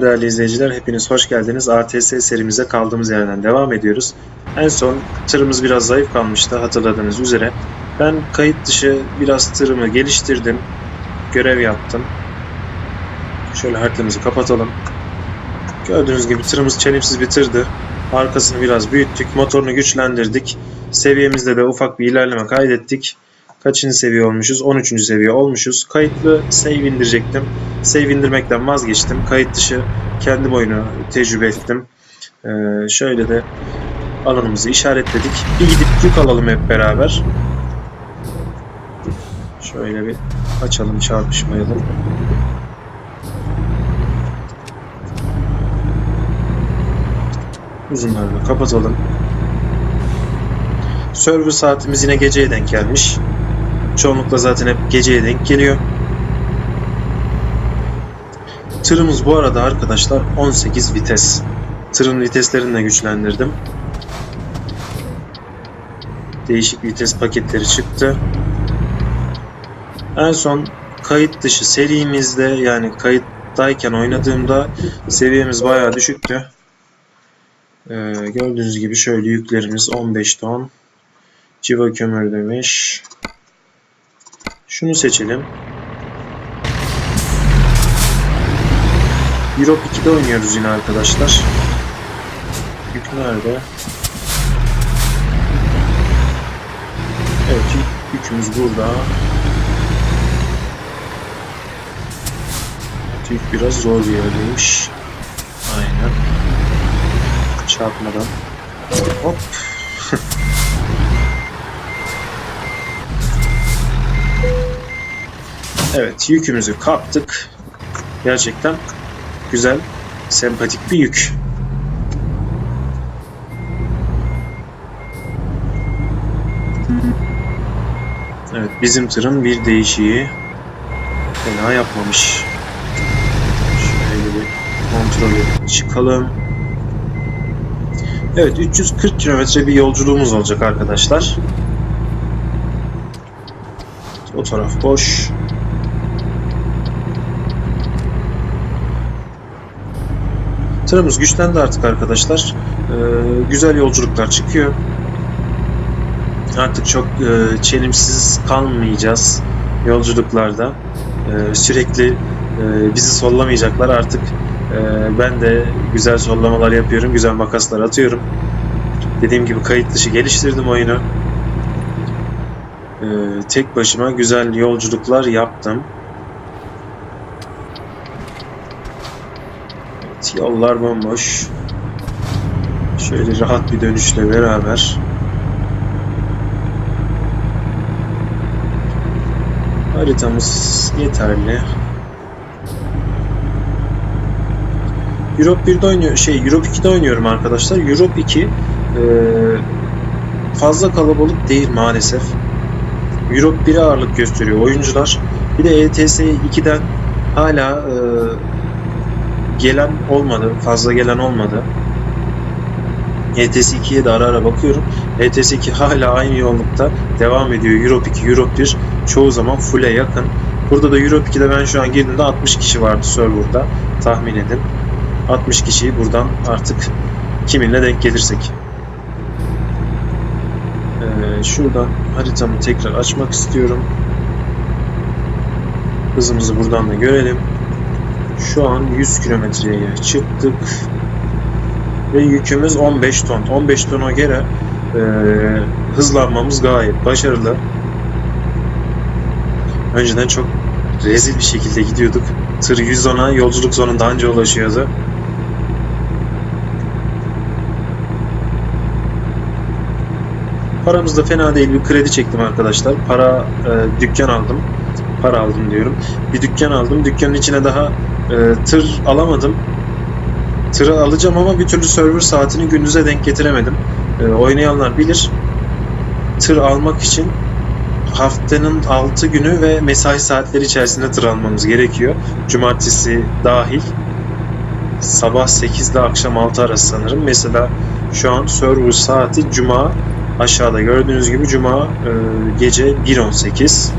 Değerli izleyiciler hepiniz hoş geldiniz. ATS serimize kaldığımız yerden devam ediyoruz. En son tırımız biraz zayıf kalmıştı hatırladığınız üzere. Ben kayıt dışı biraz tırımı geliştirdim. Görev yaptım. Şöyle haritamızı kapatalım. Gördüğünüz gibi tırımız çelimsiz bir tırdı. Arkasını biraz büyüttük. Motorunu güçlendirdik. Seviyemizde de ufak bir ilerleme kaydettik. Kaçıncı seviye olmuşuz? 13. seviye olmuşuz. Kayıtlı save indirecektim. Save indirmekten vazgeçtim. Kayıt dışı kendi oyunu tecrübe ettim. Ee, şöyle de alanımızı işaretledik. Bir gidip yük alalım hep beraber. Şöyle bir açalım çarpışmayalım. Uzunlarını kapatalım. Server saatimiz yine geceye denk gelmiş. Çoğunlukla zaten hep geceye denk geliyor. Tırımız bu arada arkadaşlar 18 vites. Tırın viteslerini de güçlendirdim. Değişik vites paketleri çıktı. En son kayıt dışı serimizde yani kayıttayken oynadığımda seviyemiz bayağı düşüktü. Ee, gördüğünüz gibi şöyle yüklerimiz 15 ton. Civa kömür demiş. Şunu seçelim. Europe 2'de oynuyoruz yine arkadaşlar. Yük nerede? Evet yük- yükümüz burada. Yük biraz zor bir yerdeymiş. Aynen. Çarpmadan. Hop. Evet yükümüzü kaptık. Gerçekten güzel, sempatik bir yük. Evet bizim tırın bir değişiği fena yapmamış. Şöyle bir kontrol çıkalım. Evet 340 kilometre bir yolculuğumuz olacak arkadaşlar. O taraf boş. Tırımız güçlendi artık arkadaşlar. Ee, güzel yolculuklar çıkıyor. Artık çok e, çelimsiz kalmayacağız yolculuklarda. Ee, sürekli e, bizi sollamayacaklar artık. e, ben de güzel sollamalar yapıyorum, güzel makaslar atıyorum. Dediğim gibi kayıt dışı geliştirdim oyunu. Ee, tek başıma güzel yolculuklar yaptım. Evet, yollar bomboş. Şöyle rahat bir dönüşle beraber. Haritamız yeterli. Europe 1'de oynuyor, şey Europe 2'de oynuyorum arkadaşlar. Europe 2 eee, fazla kalabalık değil maalesef. Europe 1'e ağırlık gösteriyor oyuncular. Bir de E ETS 2'den hala eee, gelen olmadı. Fazla gelen olmadı. ETS 2'ye de ara ara bakıyorum. ETS 2 hala aynı yoğunlukta devam ediyor. Europe 2, Europe 1 çoğu zaman full'e yakın. Burada da Europe 2'de ben şu an girdiğimde 60 kişi vardı serverda. Tahmin edin. 60 kişiyi buradan artık kiminle denk gelirsek. Ee, şuradan haritamı tekrar açmak istiyorum. Hızımızı buradan da görelim. Şu an 100 kilometreye çıktık. Ve yükümüz 15 ton. 15 tona göre e, hızlanmamız gayet başarılı. Önceden çok rezil bir şekilde gidiyorduk. Tır 110'a yolculuk sonunda anca ulaşıyordu. Paramız da fena değil. Bir kredi çektim arkadaşlar. Para e, dükkan aldım. Para aldım diyorum. Bir dükkan aldım. Dükkanın içine daha e, tır alamadım. Tırı alacağım ama bir türlü server saatini gündüze denk getiremedim. E, oynayanlar bilir. Tır almak için haftanın 6 günü ve mesai saatleri içerisinde tır almamız gerekiyor. Cumartesi dahil. Sabah 8 ile akşam 6 arası sanırım. Mesela şu an server saati cuma aşağıda gördüğünüz gibi cuma e, gece 1.18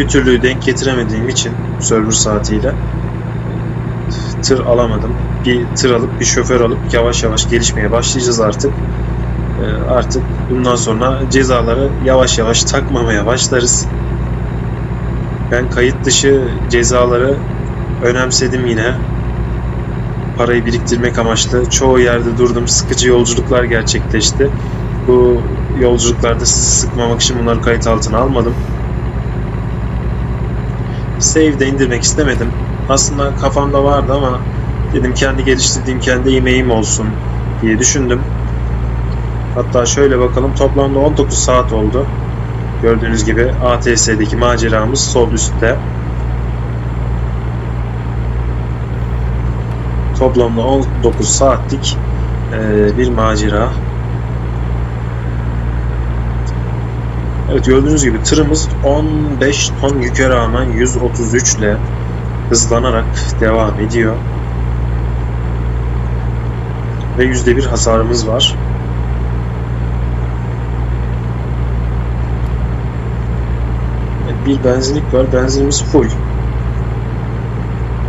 bir türlü denk getiremediğim için server saatiyle tır alamadım. Bir tır alıp bir şoför alıp yavaş yavaş gelişmeye başlayacağız artık. Ee, artık bundan sonra cezaları yavaş yavaş takmamaya başlarız. Ben kayıt dışı cezaları önemsedim yine. Parayı biriktirmek amaçlı. Çoğu yerde durdum. Sıkıcı yolculuklar gerçekleşti. Bu yolculuklarda sizi sıkmamak için bunları kayıt altına almadım. Save'de indirmek istemedim. Aslında kafamda vardı ama dedim kendi geliştirdiğim kendi emeğim olsun diye düşündüm. Hatta şöyle bakalım toplamda 19 saat oldu. Gördüğünüz gibi ATS'deki maceramız sol üstte. Toplamda 19 saatlik bir macera. Evet gördüğünüz gibi tırımız 15 ton yüke rağmen 133 ile hızlanarak devam ediyor. Ve %1 hasarımız var. Bir benzinlik var. Benzinimiz full.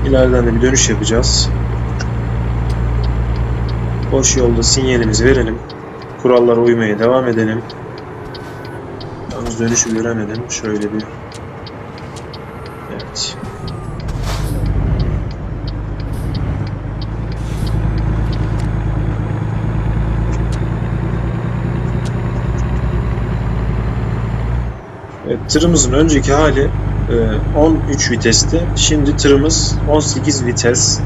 İleriden de bir dönüş yapacağız. Boş yolda sinyalimizi verelim. Kurallara uymaya devam edelim. Dönüşü göremedim. Şöyle bir... Evet. Evet, tırımızın önceki hali e, 13 vitesti. Şimdi tırımız 18 vites.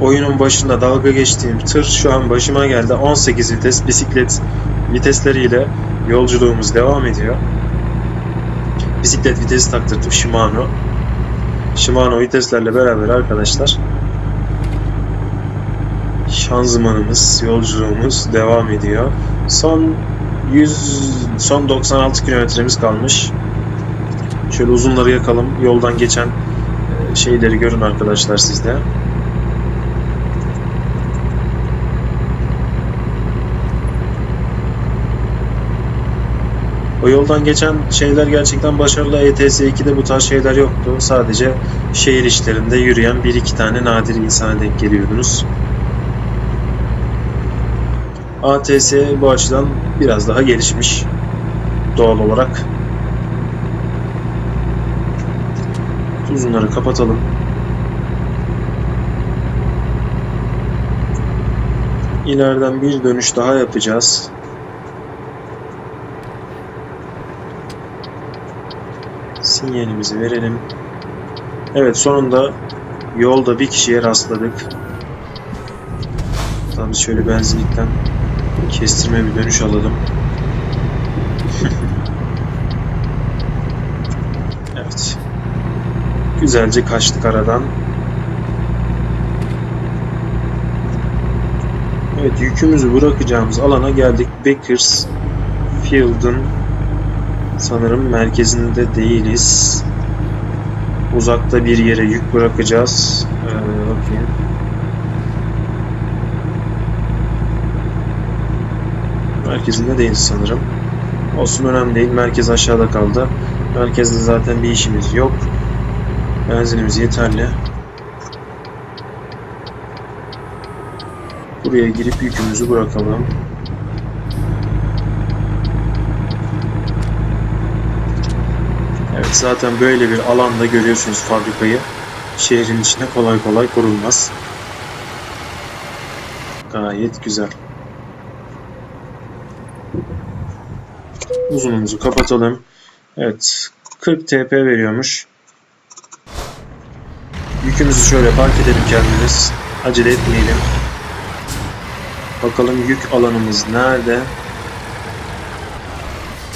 Oyunun başında dalga geçtiğim tır şu an başıma geldi. 18 vites bisiklet vitesleriyle yolculuğumuz devam ediyor. Bisiklet vitesi taktırdım Shimano. Shimano viteslerle beraber arkadaşlar şanzımanımız, yolculuğumuz devam ediyor. Son 100 son 96 kilometremiz kalmış. Şöyle uzunları yakalım. Yoldan geçen e, şeyleri görün arkadaşlar siz O yoldan geçen şeyler gerçekten başarılı. ETS 2'de bu tarz şeyler yoktu. Sadece şehir içlerinde yürüyen bir iki tane nadir insana denk geliyordunuz. ATS bu açıdan biraz daha gelişmiş doğal olarak. Uzunları kapatalım. İleriden bir dönüş daha yapacağız. Sinyalimizi verelim. Evet sonunda yolda bir kişiye rastladık. Tabii şöyle benzinlikten kestirme bir dönüş alalım. evet. Güzelce kaçtık aradan. Evet yükümüzü bırakacağımız alana geldik. Bakersfield'ın sanırım merkezinde değiliz. Uzakta bir yere yük bırakacağız. Ee, bakayım. Merkezinde değiliz sanırım. Olsun önemli değil. Merkez aşağıda kaldı. Merkezde zaten bir işimiz yok. Benzinimiz yeterli. Buraya girip yükümüzü bırakalım. Zaten böyle bir alanda görüyorsunuz fabrikayı. Şehrin içine kolay kolay kurulmaz. Gayet güzel. Uzunumuzu kapatalım. Evet 40 TP veriyormuş. Yükümüzü şöyle park edelim kendimiz. Acele etmeyelim. Bakalım yük alanımız nerede?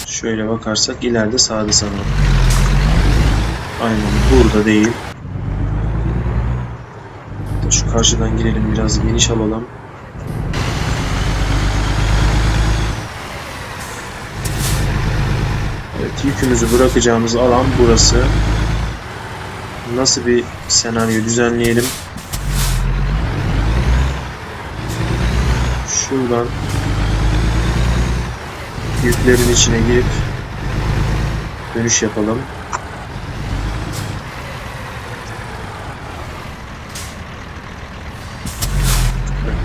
Şöyle bakarsak ileride sağda sanırım. Aynen burada değil. Şu karşıdan girelim biraz geniş alalım. Evet yükümüzü bırakacağımız alan burası. Nasıl bir senaryo düzenleyelim? Şuradan yüklerin içine girip dönüş yapalım.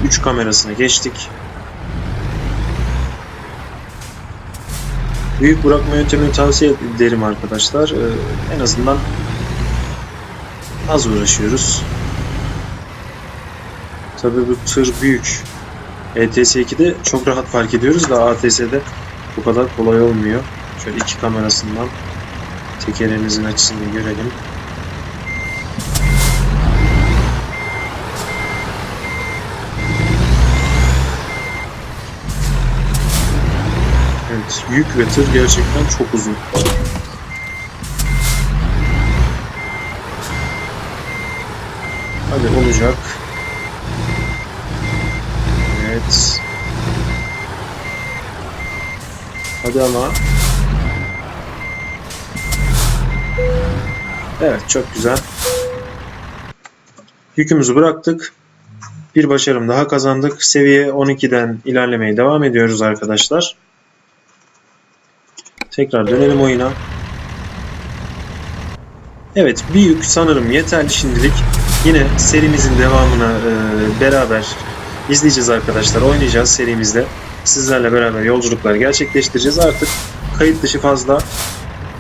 3 kamerasına geçtik. Büyük bırakma yöntemini tavsiye ederim arkadaşlar. Ee, en azından az uğraşıyoruz. Tabii bu tır büyük. E ETS2'de çok rahat fark ediyoruz da ATS'de bu kadar kolay olmuyor. Şöyle iki kamerasından tekerimizin açısını görelim. Yük ve tır gerçekten çok uzun. Hadi olacak. Evet. Hadi ama. Evet çok güzel. Yükümüzü bıraktık. Bir başarım daha kazandık. Seviye 12'den ilerlemeye devam ediyoruz arkadaşlar. Tekrar dönelim oyuna. Evet bir yük sanırım yeterli şimdilik. Yine serimizin devamını e, beraber izleyeceğiz arkadaşlar. Oynayacağız serimizde. Sizlerle beraber yolculuklar gerçekleştireceğiz. Artık kayıt dışı fazla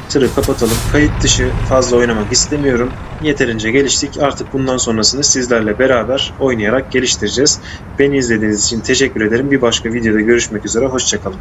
tırı kapatalım. Kayıt dışı fazla oynamak istemiyorum. Yeterince geliştik. Artık bundan sonrasını sizlerle beraber oynayarak geliştireceğiz. Beni izlediğiniz için teşekkür ederim. Bir başka videoda görüşmek üzere. Hoşçakalın.